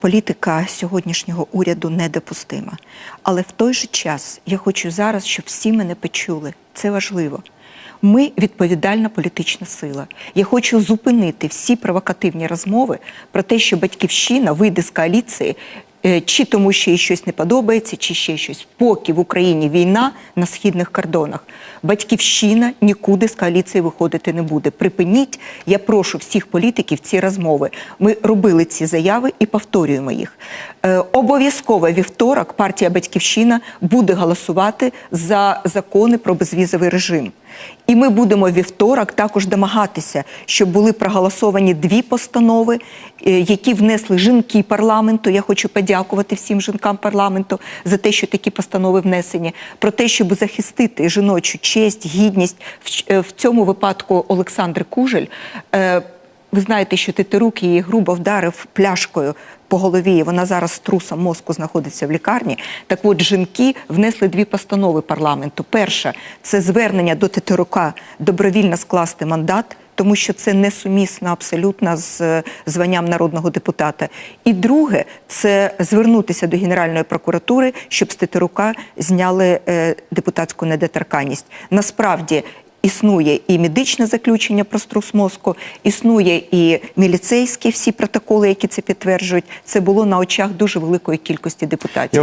Політика сьогоднішнього уряду недопустима. Але в той же час я хочу зараз, щоб всі мене почули. Це важливо. Ми відповідальна політична сила. Я хочу зупинити всі провокативні розмови про те, що батьківщина вийде з коаліції. Е, Чи тому, що їй щось не подобається, чи ще щось. Поки в Україні війна на східних кордонах, батьківщина нікуди з коаліції виходити не буде. Припиніть, я прошу всіх політиків ці розмови. Ми робили ці заяви і повторюємо їх. Е, обов'язково вівторок партія Батьківщина буде голосувати за закони про безвізовий режим. І ми будемо вівторок також домагатися, щоб були проголосовані дві постанови, е, які внесли жінки парламенту. Я хочу подякувати всім жінкам парламенту за те, що такі постанови внесені, про те, щоб захистити жіночу честь, гідність. В е, В цьому випадку Олександр Кужель. Ви знаєте, що Титирук її грубо вдарив пляшкою по голові. і Вона зараз з трусом мозку знаходиться в лікарні. Так от жінки внесли дві постанови парламенту. Перша це звернення до Титирука добровільно скласти мандат. Тому що це несумісно абсолютно з е, званням народного депутата. І друге, це звернутися до Генеральної прокуратури, щоб з Титирука зняли е, депутатську недоторканність. Насправді Існує і медичне заключення про струс мозку, існує і міліцейські всі протоколи, які це підтверджують. Це було на очах дуже великої кількості депутатів.